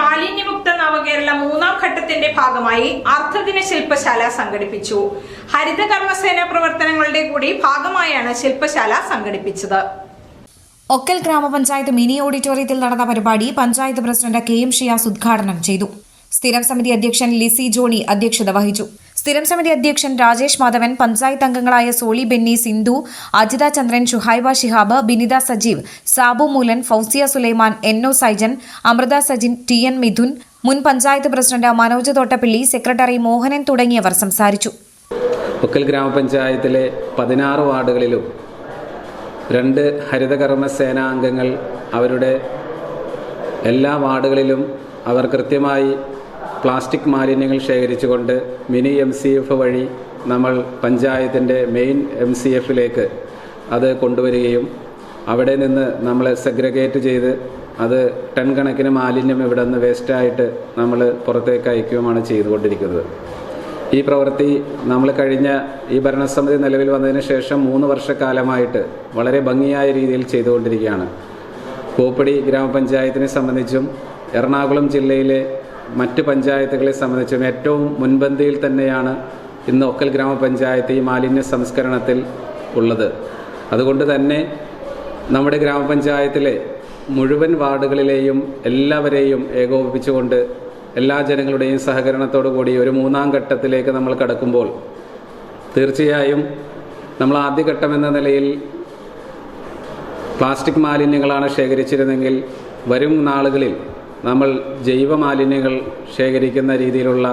മാലിന്യമുക്ത നവകേരള മൂന്നാം ഘട്ടത്തിന്റെ ഭാഗമായി അർദ്ധദിന ശില്പശാല സംഘടിപ്പിച്ചു. ഹരിത കർമ്മസേന പ്രവർത്തനങ്ങളുടെ കൂടി ഭാഗമായാണ് ശില്പശാല സംഘടിപ്പിച്ചത്. ഒക്കൽ ഗ്രാമപഞ്ചായത്ത് മിനി ഓഡിറ്റോറിയത്തിൽ നടന്ന പരിപാടി panchayat president K M Shiyas ഉദ്ഘാടനം ചെയ്തു. സ്ഥിരം സമിതി അധ്യക്ഷൻ ലിസി ജോണി അധ്യക്ഷത വഹിച്ചു. സ്ഥിരം സമിതി അധ്യക്ഷൻ രാജേഷ് മാധവൻ പഞ്ചായത്ത് അംഗങ്ങളായ Soly Benny Sindhu Ajitha Chandran Shuhaiba Shihab Binitha Sajeev Sabu Moolan Fousiya Sulaiman N O Saijan Amritha Sajin T N Mithun മുൻ പഞ്ചായത്ത് പ്രസിഡന്റ് മനോജ് തോട്ടപ്പള്ളി സെക്രട്ടറി മോഹനൻ തുടങ്ങിയവർ സംസാരിച്ചു. പൊക്കൽ ഗ്രാമപഞ്ചായത്തിലെ പതിനാറ് വാർഡുകളിലും രണ്ട് ഹരിതകർമ്മസേന അംഗങ്ങൾ അവരുടെ എല്ലാ വാർഡുകളിലും അവർ കൃത്യമായി പ്ലാസ്റ്റിക് മാലിന്യങ്ങൾ ശേഖരിച്ചുകൊണ്ട് മിനി എം സി എഫ് വഴി നമ്മൾ പഞ്ചായത്തിന്റെ മെയിൻ എം സി എഫിലേക്ക് അത് കൊണ്ടുവരികയും അവിടെ നിന്ന് നമ്മൾ സെഗ്രഗേറ്റ് ചെയ്ത് അത് ടൺ കണക്കിന് മാലിന്യം ഇവിടെ നിന്ന് വേസ്റ്റായിട്ട് നമ്മൾ പുറത്തേക്ക് അയക്കുകയുമാണ് ചെയ്തുകൊണ്ടിരിക്കുന്നത്. ഈ പ്രവൃത്തി നമ്മൾ കഴിഞ്ഞ ഈ ഭരണസമിതി നിലവിൽ വന്നതിന് ശേഷം മൂന്ന് വർഷക്കാലമായിട്ട് വളരെ ഭംഗിയായ രീതിയിൽ ചെയ്തുകൊണ്ടിരിക്കുകയാണ്. പൂപ്പടി ഗ്രാമപഞ്ചായത്തിനെ സംബന്ധിച്ചും എറണാകുളം ജില്ലയിലെ മറ്റ് പഞ്ചായത്തുകളെ സംബന്ധിച്ചും ഏറ്റവും മുൻപന്തിയിൽ തന്നെയാണ് ഇന്ന് ഒക്കൽ ഗ്രാമപഞ്ചായത്ത് ഈ മാലിന്യ സംസ്കരണത്തിൽ ഉള്ളത്. അതുകൊണ്ട് തന്നെ നമ്മുടെ ഗ്രാമപഞ്ചായത്തിലെ മുഴുവൻ വാർഡുകളിലെയും എല്ലാവരെയും ഏകോപിപ്പിച്ചുകൊണ്ട് എല്ലാ ജനങ്ങളുടെയും സഹകരണത്തോടു കൂടി ഒരു മൂന്നാം ഘട്ടത്തിലേക്ക് നമ്മൾ കടക്കുമ്പോൾ തീർച്ചയായും നമ്മൾ ആദ്യഘട്ടം എന്ന നിലയിൽ പ്ലാസ്റ്റിക് മാലിന്യങ്ങളാണ് ശേഖരിച്ചിരുന്നെങ്കിൽ വരും നാളുകളിൽ നമ്മൾ ജൈവ മാലിന്യങ്ങൾ ശേഖരിക്കുന്ന രീതിയിലുള്ള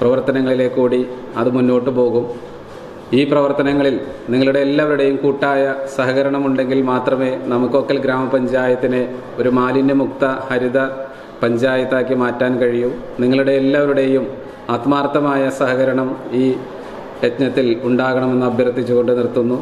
പ്രവർത്തനങ്ങളിലേക്ക് കൂടി അത് മുന്നോട്ട് പോകും. ഈ പ്രവർത്തനങ്ങളിൽ നിങ്ങളുടെ എല്ലാവരുടെയും കൂട്ടായ സഹകരണമുണ്ടെങ്കിൽ മാത്രമേ നമുക്കൊക്കൽ ഗ്രാമപഞ്ചായത്തിനെ ഒരു മാലിന്യമുക്ത ഹരിത പഞ്ചായത്താക്കി മാറ്റാൻ കഴിയൂ. നിങ്ങളുടെ എല്ലാവരുടെയും ആത്മാർത്ഥമായ സഹകരണം ഈ യജ്ഞത്തിൽ ഉണ്ടാകണമെന്ന് അഭ്യർത്ഥിച്ചുകൊണ്ട് നിർത്തുന്നു.